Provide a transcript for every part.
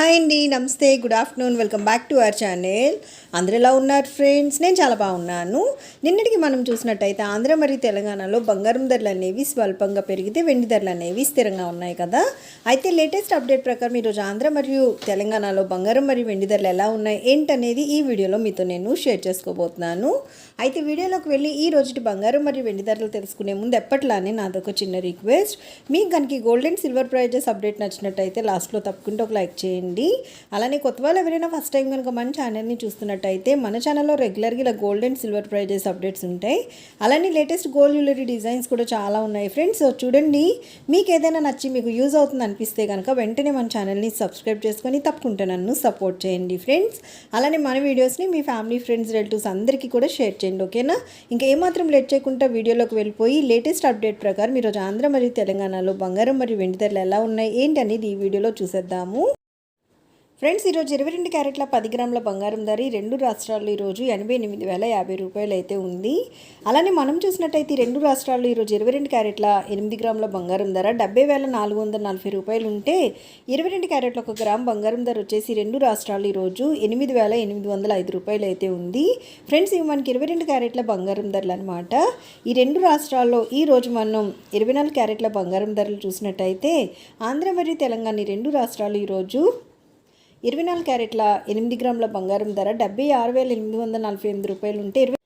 Hi అండి నమస్తే good afternoon welcome back to our channel. అందరు ఎలా ఉన్నారు ఫ్రెండ్స్? నేను చాలా బాగున్నాను. నిన్నటికి మనం చూసినట్టయితే ఆంధ్ర మరియు తెలంగాణలో బంగారం ధరలు అనేవి స్వల్పంగా పెరిగితే వెండి ధరలు అనేవి స్థిరంగా ఉన్నాయి కదా. అయితే లేటెస్ట్ అప్డేట్ ప్రకారం ఈరోజు ఆంధ్ర మరియు తెలంగాణలో బంగారం మరియు వెండి ధరలు ఎలా ఉన్నాయి ఏంటనేది ఈ వీడియోలో మీతో నేను షేర్ చేసుకోబోతున్నాను. అయితే వీడియోలోకి వెళ్ళి ఈ రోజుటి బంగారం మరియు వెండి ధరలు తెలుసుకునే ముందు ఎప్పట్లానే నాదొక చిన్న రిక్వెస్ట్. మీకు కనుక gold and silver prizes update నచ్చినట్టయితే లాస్ట్లో తప్పకుండా ఒక లైక్ చేయండి. అలానే కొత్త వాళ్ళు ఎవరైనా ఫస్ట్ టైం కనుక మన ఛానల్ని చూస్తున్నట్టయితే మన ఛానల్లో రెగ్యులర్గా ఇలా gold and silver prices updates ఉంటాయి. అలానే లేటెస్ట్ గోల్డ్ జ్యువెలరీ డిజైన్స్ కూడా చాలా ఉన్నాయి ఫ్రెండ్స్ చూడండి. మీకు ఏదైనా నచ్చి మీకు యూజ్ అవుతుంది అనిపిస్తే కనుక వెంటనే మన ఛానల్ని సబ్స్క్రైబ్ చేసుకొని తప్పకుండా నన్ను సపోర్ట్ చేయండి ఫ్రెండ్స్ అలానే మన వీడియోస్ని మీ ఫ్యామిలీ ఫ్రెండ్స్ రిలేటివ్స్ అందరికీ కూడా షేర్ చేయండి ఓకేనా ఇంకా ఏమాత్రం లేట్ చేయకుండా వీడియోలోకి వెళ్ళిపోయి లేటెస్ట్ అప్డేట్ ప్రకారం ఈరోజు ఆంధ్ర మరియు తెలంగాణలో బంగారం మరియు వెండి ధరలు ఎలా ఉన్నాయి ఏంటి అనేది ఈ వీడియోలో చూసేద్దాము. ఫ్రెండ్స్ ఈరోజు ఇరవై రెండు క్యారెట్ల పది గ్రాముల బంగారం ధర ఈ రెండు రాష్ట్రాల్లో ఈరోజు ఎనభై ఎనిమిది వేల యాభై రూపాయలు అయితే ఉంది. అలానే మనం చూసినట్టయితే ఈ రెండు రాష్ట్రాల్లో ఈరోజు ఇరవై రెండు క్యారెట్ల ఎనిమిది గ్రాముల బంగారం ధర డెబ్బై వేల నాలుగు వందల నలభై రూపాయలు ఉంటే ఇరవై రెండు క్యారెట్ల ఒక గ్రామ్ బంగారం ధర వచ్చేసి రెండు రాష్ట్రాల్లో ఈరోజు ఎనిమిది వేల ఎనిమిది వందల ఐదు రూపాయలు అయితే ఉంది. ఫ్రెండ్స్ ఇవి మనకి ఇరవై రెండు క్యారెట్ల బంగారం ధరలు అనమాట ఈ రెండు రాష్ట్రాల్లో ఈ రోజు మనం ఇరవై నాలుగు క్యారెట్ల బంగారం ధరలు చూసినట్టయితే ఆంధ్ర మరియు తెలంగాణ ఈ రెండు రాష్ట్రాలు ఈరోజు ఇరవై నాలుగు క్యారెట్ల ఎనిమిది గ్రాముల బంగారం ధర డెబ్బై ఆరు వేల ఎనిమిది వందల నలభై ఎనిమిది రూపాయలు ఉంటే ఇరవై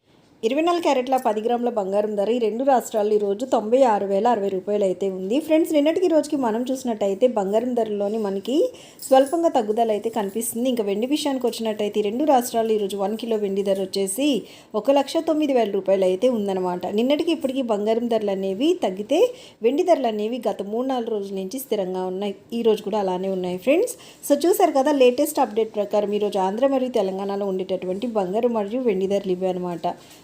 ఇరవై నాలుగు క్యారెట్ల పది గ్రాముల బంగారం ధర ఈ రెండు రాష్ట్రాల్లో ఈరోజు తొంభై ఆరు వేల అరవై రూపాయలు అయితే ఉంది. ఫ్రెండ్స్ నిన్నటికి రోజుకి మనం చూసినట్టయితే బంగారం ధరలోని మనకి స్వల్పంగా తగ్గుదల అయితే కనిపిస్తుంది. ఇంకా వెండి విషయానికి వచ్చినట్టయితే ఈ రెండు రాష్ట్రాల్లో ఈరోజు వన్ కిలో వెండి ధర వచ్చేసి ఒక లక్ష తొమ్మిది వేల రూపాయలు అయితే ఉందన్నమాట. నిన్నటికి ఇప్పటికీ బంగారం ధరలు అనేవి తగ్గితే వెండి ధరలు అనేవి గత మూడు నాలుగు రోజుల నుంచి స్థిరంగా ఉన్నాయి. ఈ రోజు కూడా అలానే ఉన్నాయి ఫ్రెండ్స్. సో చూసారు కదా లేటెస్ట్ అప్డేట్ ప్రకారం ఈరోజు ఆంధ్ర మరియు తెలంగాణలో ఉండేటటువంటి బంగారం మరియు వెండి ధరలు ఇవి అనమాట